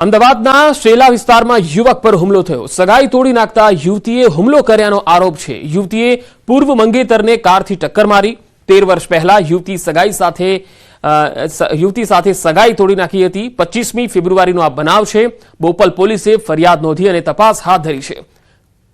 અમદાવાદના શેલા વિસ્તારમાં યુવક પર હુમલો થયો. સગાઈ તોડી નાખતા યુવતીએ હુમલો કર્યાનો આરોપ છે. યુવતીએ પૂર્વ મંગેતરને કારથી ટક્કર મારી. તેર વર્ષ પહેલા યુવતી સગાઈ સાથે યુવતી સાથે સગાઈ તોડી નાખી હતી. પચીસમી ફેબ્રુઆરીનો આ બનાવ છે. બોપલ પોલીસે ફરિયાદ નોંધી અને તપાસ હાથ ધરી છે.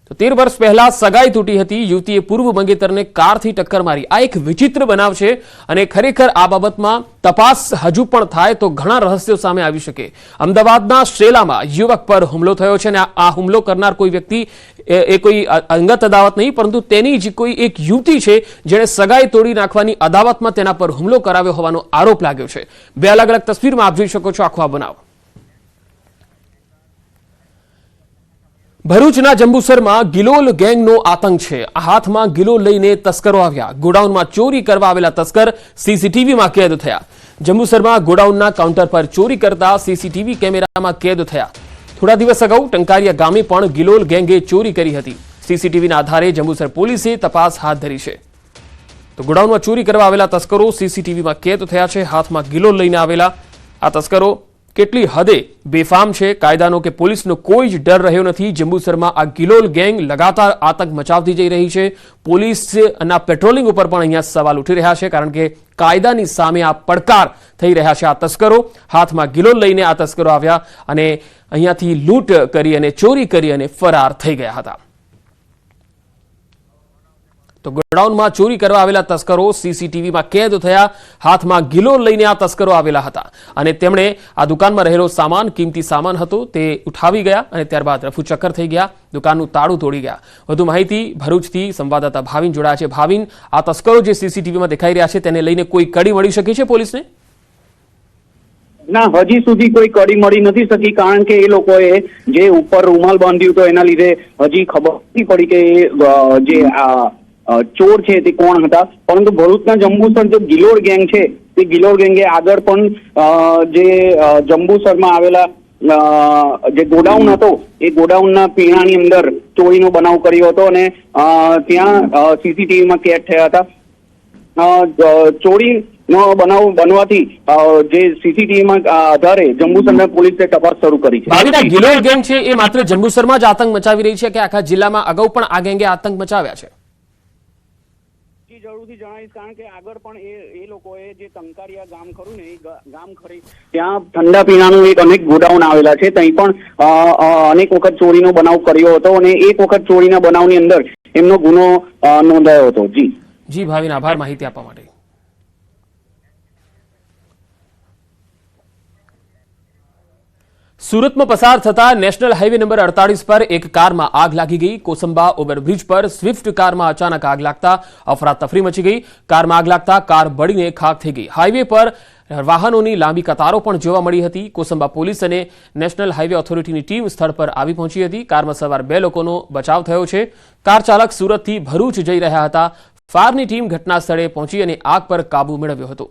તો તેર વર્ષ પહેલા સગાઈ તૂટી હતી. યુવતીએ પૂર્વ મંગેતરને કારથી ટક્કર મારી. આ એક વિચિત્ર બનાવ છે અને ખરેખર આ બાબતમાં તપાસ હજુ પણ થાય તો ઘણા રહસ્યો સામે આવી શકે. અમદાવાદના શેલામાં યુવક પર હુમલો થયો છે અને આ- હુમલો કરનાર કોઈ વ્યક્તિ એ કોઈ અંગત અદાવત નહીં, પરંતુ તેની જ કોઈ એક યુવતી છે જેણે સગાઈ તોડી નાખવાની અદાવતમાં તેના પર હુમલો કરાવ્યો હોવાનો આરોપ લાગ્યો છે. બે અલગ અલગ તસવીરમાં આપ જોઈ શકો છો. આખો બનાવ. ભરૂચના જંબુસરમાં ગિલોલ ગેંગનો આતંક છે. હાથમાં ગિલોલ લઈને તસ્કરો આવ્યા. ગોડાઉનમાં ચોરી કરવા આવેલા તસ્કર સીસીટીવીમાં કેદ થયા. જંબુસરમાં ગોડાઉનના કાઉન્ટર પર ચોરી કરતા સીસીટીવી કેમેરામાં કેદ થયા. થોડા દિવસ અગાઉ ટંકારિયા ગામે પણ ગિલોલ ગેંગે ચોરી કરી હતી. સીસીટીવીના આધારે જંબુસર પોલીસે તપાસ હાથ ધરી છે. તો ગોડાઉનમાં ચોરી કરવા આવેલા તસ્કરો સીસીટીવીમાં કેદ થયા છે. હાથમાં ગિલોલ લઈને આવેલા આ તસ્કરો કેટલી હદે બેફામ છે? કાયદાનો કે પોલીસનો કોઈ જ ડર રહ્યો નથી. જંબુસરમાં આ ગિલોલ ગેંગ લગાતાર આતંક મચાવતી જઈ રહી છે. પોલીસના પેટ્રોલિંગ ઉપર પણ અહીંયા સવાલ ઉઠી રહ્યા છે, કારણ કે કાયદાની સામે આ પડકાર થઈ રહ્યા છે આ તસ્કરો. હાથમાં ગિલોલ લઈને આ તસ્કરો આવ્યા અને અહીંયાથી લૂંટ કરી અને ચોરી કરી અને ફરાર થઈ ગયા હતા. તો ગોડાઉનમાં ચોરી કરવા આવેલા તસ્કરો સીસીટીવીમાં કેદ થયા, હાથમાં ગિલો લઈને આ તસ્કરો આવેલા હતા. અને તેમણે આ દુકાનમાં રહેલો સામાન, કિંમતી સામાન હતો તે ઉઠાવી ગયા અને ત્યારબાદ રફુચક્કર થઈ ગયા, દુકાનનું તાળું તોડી ગયા. વધુ માહિતી ભરૂચથી સંવાદદાતા ભાવિન જોડાયા છે. ભાવિન, આ તસ્કરો જે સીસીટીવીમાં દેખાઈ રહ્યા છે તેને લઈને કોઈ કડી મળી શકે છે પોલીસને? ના, હજી સુધી કોઈ કડી મળી નથી શકી, કારણ કે એ લોકોએ જે ઉપર રૂમાલ બાંધ્યું તો એના લીધે હજી ખબર નથી પડી કે જે ચોર છે તે કોણ હતા? પરંતુ ભરૂચના જંબુસર જે ગિલોર ગેંગ છે, તે ગિલોર ગેંગે આગળ પણ જે જંબુસરમાં આવેલા જે ગોડાઉન હતો, એ ગોડાઉનના પીણાની અંદર ચોરીનો બનાવ કર્યો હતો અને ત્યાં સીસીટીવીમાં કેદ થયા હતા. ચોરી નો બનાવ બનવાથી જે સીસીટીવીમાં આધારે જંબુસરના પોલીસે તપાસ શરૂ કરી છે. આ ગેંગ છે એ માત્ર જંબુસરમાં જ આતંક મચાવી રહી છે કે આખા જિલ્લામાં અગાઉ પણ આ ગેંગે આતંક મચાવ્યા છે? જરૂરથી જણાવીશ કારણ કે આગળ પણ એ એ લોકોએ જે ટંકારિયા ગામ ખરું ને, એ ગામ ખરી, ત્યાં ઠંડા પીણાનું એક અનેક ગોડાઉન આવેલા છે. ત્યાં પણ અનેક વખત ચોરીનો બનાવ કર્યો હતો અને એક વખત ચોરીના બનાવની અંદર એમનો ગુનો નોંધાયો હતો. જી. જી, ભાવિન, આભાર માહિતી આપવા માટે. સુરતમાં પસાર થતા નેશનલ હાઈવે નંબર અડતાલીસ પર એક કારમાં આગ લાગી ગઈ. કોસંબા ઓવરબ્રિજ પર સ્વિફ્ટ કારમાં અચાનક આગ લાગતા અફરાતફરી મચી ગઈ. કારમાં આગ લાગતા કાર બળીને ખાક થઈ ગઈ. હાઈવે પર વાહનોની લાંબી કતારો પણ જોવા મળી હતી. કોસંબા પોલીસ અને નેશનલ હાઈવે ઓથોરિટીની ટીમ સ્થળ પર આવી પહોંચી હતી. કારમાં સવાર બે લોકોનો બચાવ થયો છે. કાર ચાલક સુરતથી ભરૂચ જઈ રહ્યા હતા. ફાયરની ટીમ ઘટના સ્થળે પહોંચી અને આગ પર કાબુ મેળવ્યો હતો.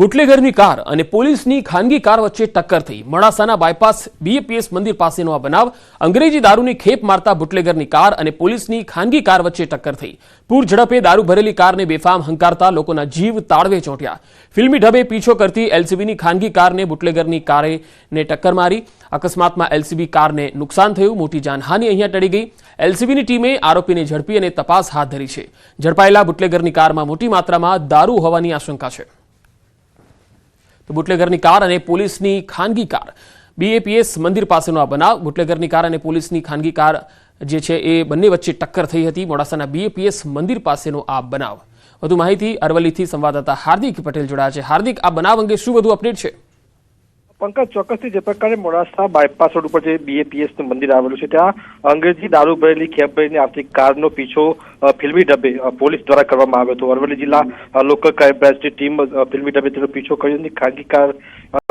બુટલેગરની કાર અને પોલીસની ખાનગી કાર વચ્ચે ટક્કર થઈ. મોડાસાના બાયપાસ બીએપીએસ મંદિર પાસેનો આ બનાવ અંગ્રેજી દારૂની ખેપ મારતા બુટલેગરની કાર અને પોલીસની ખાનગી કાર વચ્ચે ટક્કર થઈ. પૂર ઝડપે દારૂ ભરેલી કારને બેફામ હંકારતા લોકોના જીવ તાળવે ચોંટ્યા. ફિલ્મી ઢબે પીછો કરતી એલસીબીની ખાનગી કારને બુટલેગરની કારે ને ટક્કર મારી. અકસ્માતમાં એલસીબી કારને નુકસાન થયું, મોટી જાનહાનિ અહીંયા ટળી ગઈ. એલસીબીની ટીમે આરોપીને ઝડપી અને તપાસ હાથ ધરી છે. ઝડપાયેલા બુટલેગરની કારમાં મોટી માત્રામાં દારૂ હોવાની આશંકા છે. તો બુટલેગરની કાર અને પોલીસની ખાનગી કાર. બીએપીએસ મંદિર પાસેનો આ બનાવ, બુટલેગરની કાર અને પોલીસની ખાનગી કાર જે છે એ બંને વચ્ચે ટક્કર થઈ હતી. મોડાસાના બીએપીએસ મંદિર પાસેનો આ બનાવ. વધુ માહિતી અરવલ્લીથી સંવાદદાતા હાર્દિક પટેલ જોડાયા છે. હાર્દિક, આ બનાવ અંગે શું વધુ અપડેટ છે? પંકજ, ચોક્કસથી જે પ્રકારે મોડાસા બાયપાસ રોડ ઉપર જે બીએપીએસનું મંદિર આવેલું છે, ત્યાં અંગ્રેજી દારૂ ભરેલી ખેપ ભરીને આવતી કારનો પીછો ફિલ્મી ઢબે પોલીસ દ્વારા કરવામાં આવ્યો હતો. અરવલ્લી જિલ્લા લોકલ ક્રાઇમ બ્રાન્ચની ટીમ ફિલ્મી ઢબે તેનો પીછો કર્યો ખાનગી કાર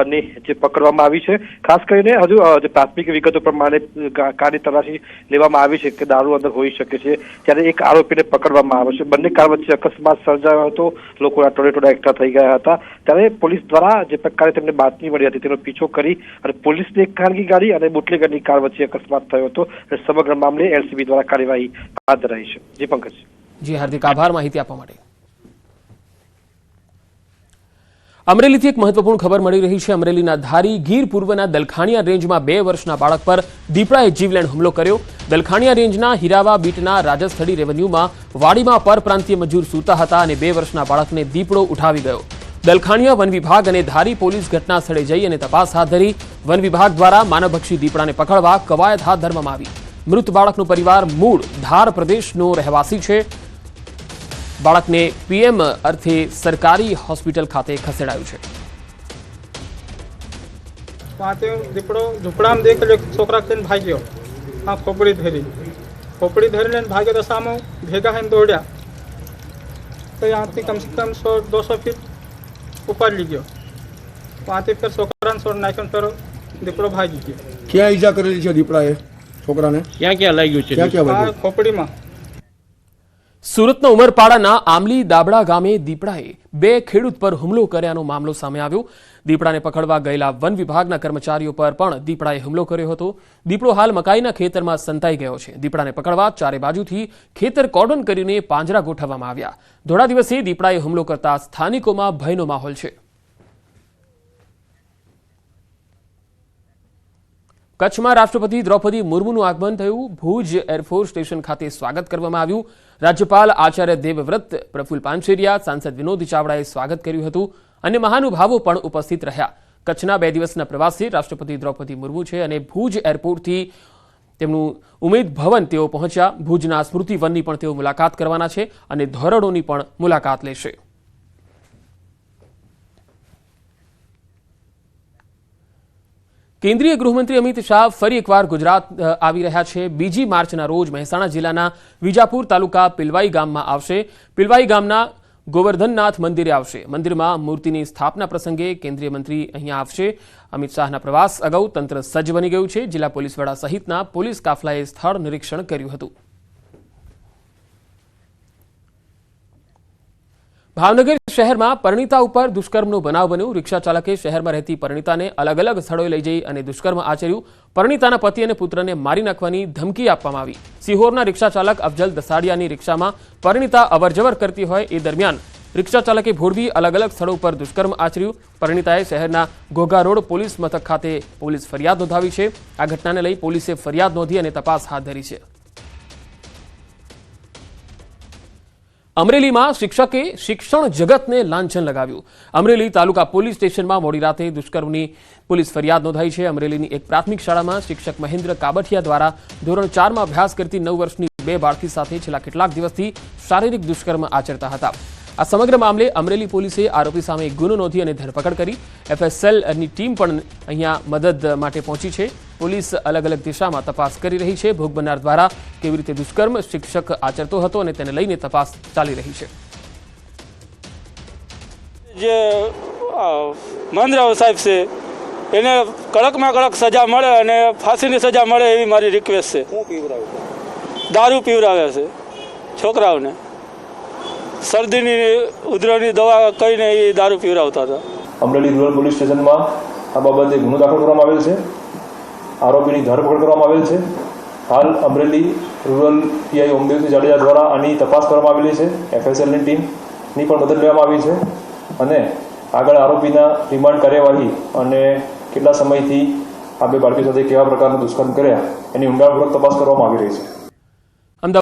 ને જે પકડવામાં આવી છે. ખાસ કરીને હજુ જે પ્રાથમિક વિગતો પ્રમાણે કારની તલાશી લેવામાં આવી છે કે દારૂ અંદર હોઈ શકે છે, ત્યારે એક આરોપીને પકડવામાં આવ્યો છે. બંને કાર વચ્ચે અકસ્માત સર્જાયો હતો. લોકો ટોળે ટોળા એકઠા થઈ ગયા હતા. ત્યારે પોલીસ દ્વારા જે પ્રકારે તેમને બાતમી મળી હતી, તેનો પીછો કરી અને પોલીસની એક ખાનગી ગાડી અને બુટલેગરની કાર વચ્ચે અકસ્માત થયો હતો. સમગ્ર મામલે એલસીબી દ્વારા કાર્યવાહી હાથ ધરાઈ છે. પંકજ જી, હાર્દિક આભાર માહિતી આપવા માટે. અમરેલીથી એક મહત્વપૂર્ણ ખબર મળી રહી છે. અમરેલીના ધારી ગીર પૂર્વના દલખાણિયા રેન્જમાં બે વર્ષના બાળક પર દીપડાએ જીવલેણ હુમલો કર્યો. દલખાણિયા રેન્જના હીરાવા બીટના રાજસ્થળી રેવન્યુમાં વાડીમાં પરપ્રાંતીય મજૂર સૂતા હતા અને બે વર્ષના બાળકને દીપડો ઉઠાવી ગયો. દલખાણિયા વન વિભાગ અને ધારી પોલીસ ઘટના સ્થળે જઈ અને તપાસ હાથ ધરી. વન વિભાગ દ્વારા માનવભક્ષી દીપડાને પકડવા કવાયત હાથ ધરવામાં આવી. મૃત બાળકનો પરિવાર મૂળ ધાર પ્રદેશનો રહેવાસી છે. બાળકને પીએમ અર્થે સરકારી હોસ્પિટલ ખાતે ખસેડાયું છે. પાંચે દીપડો ઝૂંપડામાં દેખેલો છોકરા થઈને ભાગ્યો. આ ખોપડી ધરી. ખોપડી ધરી લઈને ભાગ્યો તો સામો ભેગા થઈને દોડ્યા. તો અહીંથી કમસે કમ સો દોસો ફીટ ઉપર લઈ ગયો. ત્યાંથી ફેર છોકરાને છોડ નાખ્યો ફેર દીપડો ભાગી ગયો. ક્યાં ઈજા કરેલી છે દીપડાએ? છોકરાને? ક્યાં ક્યાં લાગ્યું છે ક્યાં ક્યાં વાગ્યું ખોપડીમાં. સુરતના ઉમરપાડાના આમલી દાબડા ગામે દીપડાએ બે ખેડૂત પર હુમલો કર્યાનો મામલો સામે આવ્યો. દીપડાને પકડવા ગયેલા વન વિભાગના કર્મચારીઓ પર પણ દીપડાએ હુમલો કર્યો હતો. દીપડો હાલ મકાઈના ખેતરમાં સંતાઈ ગયો છે. દીપડાને પકડવા ચારે બાજુથી ખેતર કોર્ડન કરીને પાંજરા ગોઠવવામાં આવ્યા. ધોળા દિવસે દીપડાએ હુમલો કરતા સ્થાનિકોમાં ભયનો માહોલ છે. કચ્છમાં રાષ્ટ્રપતિ દ્રૌપદી મુર્મુનું આગમન થયું. ભુજ એરફોર્સ સ્ટેશન ખાતે સ્વાગત કરવામાં આવ્યું. રાજ્યપાલ આચાર્ય દેવવ્રત પ્રફુલ પાનસેરિયા, સાંસદ વિનોદ ચાવડાએ સ્વાગત કર્યું હતું અને મહાનુભાવો પણ ઉપસ્થિત રહ્યા. કચ્છના બે દિવસના પ્રવાસે રાષ્ટ્રપતિ દ્રૌપદી મુર્મુ છે અને ભુજ એરપોર્ટથી તેમનું ઉમેદ ભવન તેઓ પહોંચ્યા. ભુજના સ્મૃતિવનની પણ તેઓ મુલાકાત કરવાના છે અને ધોરડોની પણ મુલાકાત લેશે. કેન્દ્રીય ગૃહમંત્રી અમિત શાહ ફરી એકવાર ગુજરાત આવી રહ્યા છે. બીજી માર્ચના રોજ મહેસાણા જિલ્લાના વિજાપુર તાલુકા પિલવાઈ ગામમાં આવશે. પિલવાઈ ગામના ગોવર્ધનનાથ મંદિરે આવશે. મંદિરમાં મૂર્તિની સ્થાપના પ્રસંગે કેન્દ્રીય મંત્રી અહીંયા આવશે. અમિત શાહના પ્રવાસ અગાઉ તંત્ર સજ્જ બની ગયું છે. જિલ્લા પોલીસ વડા સહિતના પોલીસ કાફલાએ સ્થળ નિરીક્ષણ કર્યું હતું. ભાવનગર શહેરમાં પરિણીતા ઉપર દુષ્કર્મનો બનાવ બન્યો. રિક્ષા ચાલકે શહેરમાં રહેતી પરણિતાને અલગ અલગ સ્થળોએ લઈ જઈ અને દુષ્કર્મ આચર્યું. પરણિતાના પતિ અને પુત્રને મારી નાખવાની ધમકી આપવામાં આવી. સિહોરના રિક્ષા ચાલક અફજલ દસાડિયાની રિક્ષામાં પરિણીતા અવરજવર કરતી હોય એ દરમિયાન રિક્ષા ચાલકે ભોળવી અલગ અલગ સ્થળો ઉપર દુષ્કર્મ આચર્યું. પરણિતાએ શહેરના ઘોઘા રોડ પોલીસ મથક ખાતે પોલીસ ફરિયાદ નોંધાવી છે. આ ઘટનાને લઈ પોલીસે ફરિયાદ નોંધી અને તપાસ હાથ ધરી છે. અમરેલીમાં શિક્ષકે શિક્ષણ જગતને લાંછન લગાવ્યું. અમરેલી તાલુકા પોલીસ સ્ટેશનમાં મોડી રાતે દુષ્કર્મની પોલીસ ફરિયાદ નોંધાઈ છે. અમરેલીની એક પ્રાથમિક શાળામાં શિક્ષક મહેન્દ્ર કાબઠિયા દ્વારા ધોરણ ચારમાં અભ્યાસ કરતી નવ વર્ષની બે બાળકી સાથે છેલ્લા કેટલાક દિવસથી શારીરિક દુષ્કર્મ આચરતા હતા. આ સમગ્ર મામલે અમરેલી પોલીસે આરોપી સામે ગુનો નોંધી અને ધરપકડ કરી. એફએસએલની ટીમ પણ અહીંયા મદદ માટે પહોંચી છે. પોલીસ અલગ અલગ દિશામાં તપાસ કરી રહી છે. ભોગ બનનાર દ્વારા કેવી રીતે દુષ્કર્મ શિક્ષક આચરતો હતો અને તેને લઈને તપાસ ચાલી રહી છે. જે અ, મહેન્દ્રરાવ સાહેબ છે એને કડકમાં કડક સજા મળે અને ફાંસીની સજા મળે એવી મારી રિક્વેસ્ટ છે. દારૂ પીવડાવે છે છોકરાઓને. શરદીની ઉધરસની દવા કહીને એ દારૂ પીવડાવતા હતા. અમરેલી રૂરલ પોલીસ સ્ટેશનમાં આ બાબતે ગુનો દાખલ કરવામાં આવેલ છે. આરોપીની ધરપકડ કરવામાં આવેલ છે. હાલ અમરેલી રૂરલ પીઆઈ ઓમદેવસિંહ જાડેજા દ્વારા આની તપાસ કરવામાં આવેલી છે. એફએસએલની ટીમની પણ મદદ લેવામાં આવી છે. અને આગળ આરોપીના રિમાન્ડ કાર્યવાહી અને કેટલા સમયથી આ બે બાળકી સાથે કેવા પ્રકારનું દુષ્કર્મ કર્યા એની ઊંડાણપૂર્વક તપાસ કરવામાં આવી રહી છે.